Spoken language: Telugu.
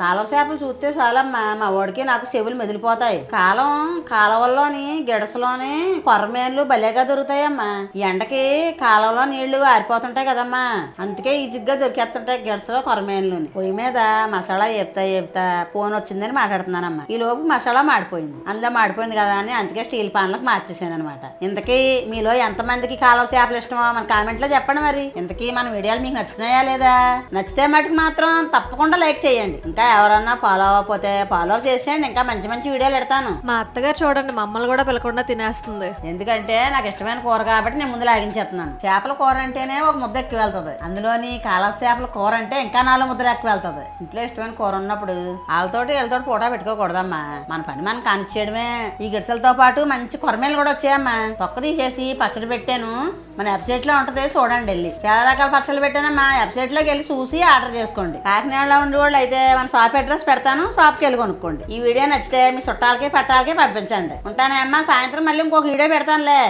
కాలవ చేపలు చూస్తే చాలమ్మా మా వాడికి నాకు చెవులు మెదిలిపోతాయి. కాలం కాలవల్లోని గిడసలోని కొర్రమేన్లు భలేగా దొరుకుతాయమ్మా. ఎండకి కాలంలో నీళ్ళు ఆరిపోతుంటాయి కదమ్మా. అందుకే ఈజీగా దొరికేస్తుంటాయి గిడసలో కొరమేన్లు పొయ్యి మీద మసాలా వేపుతా వేపుతా ఫోన్ వచ్చిందని మాట్లాడుతున్నానమ్మా. ఈ లోపు మసాలా మాడిపోయింది. అందులో మాడిపోయింది కదా అని అందుకే స్టీల్ పాన్లకు మార్చేసాను అనమాట ఇంతకీ మీలో ఎంతమందికి కాలువ చేపలు ఇష్టమో మన కామెంట్లో చెప్పండి మరి. ఇంతకీ మన వీడియోలు మీకు నచ్చినాయా లేదా? నచ్చితే మటుకు మాత్రం తప్పకుండా లైక్ చేయండి. ఇంకా ఎవరన్నా ఫాలో అవ్వకపోతే ఫాలో చేసేయండి ఇంకా మంచి మంచి వీడియోలు పెడతాను. మా అత్తగారు చూడండి మమ్మల్ని కూడా పిలకుండా తినేస్తుంది. ఎందుకంటే నాకు ఇష్టమైన కూర కాబట్టి నేను ముందు లాగించేస్తున్నాను. చేపల కూర అంటేనే ఒక ముద్ద ఎక్కువ వెళ్తుంది. అందులోని కాల చేపల కూర అంటే ఇంకా నాలుగు ముద్దలు ఎక్కువ వెళ్తుంది. ఇంట్లో ఇష్టమైన కూర ఉన్నప్పుడు వాళ్ళతోటి వీళ్ళతోటి పూట పెట్టుకోకూడదమ్మా. మన పని మనం కానిచ్చేయడమే. ఈ గిడిసలతో పాటు మంచి కొరమేలు కూడా వచ్చాయమ్మా. తొక్క తీసేసి పచ్చడి పెట్టాను. మన వెబ్సైట్లో ఉంటది చూడండి వెళ్ళి. చాలా రకాల పచ్చళ్ళు పెట్టానమ్మా. వెబ్సైట్లోకి వెళ్ళి చూసి ఆర్డర్ చేసుకోండి. కాకినాడలో ఉండే వాళ్ళు అయితే మన షాప్ అడ్రస్ పెడతాను షాప్కి వెళ్ళి కొనుక్కోండి. ఈ వీడియో నచ్చితే మీ చుట్టాలకి పట్టాలకి పంపించండి. ఉంటానే అమ్మా సాయంత్రం మళ్ళీ ఇంకొక వీడియో పెడతానులే.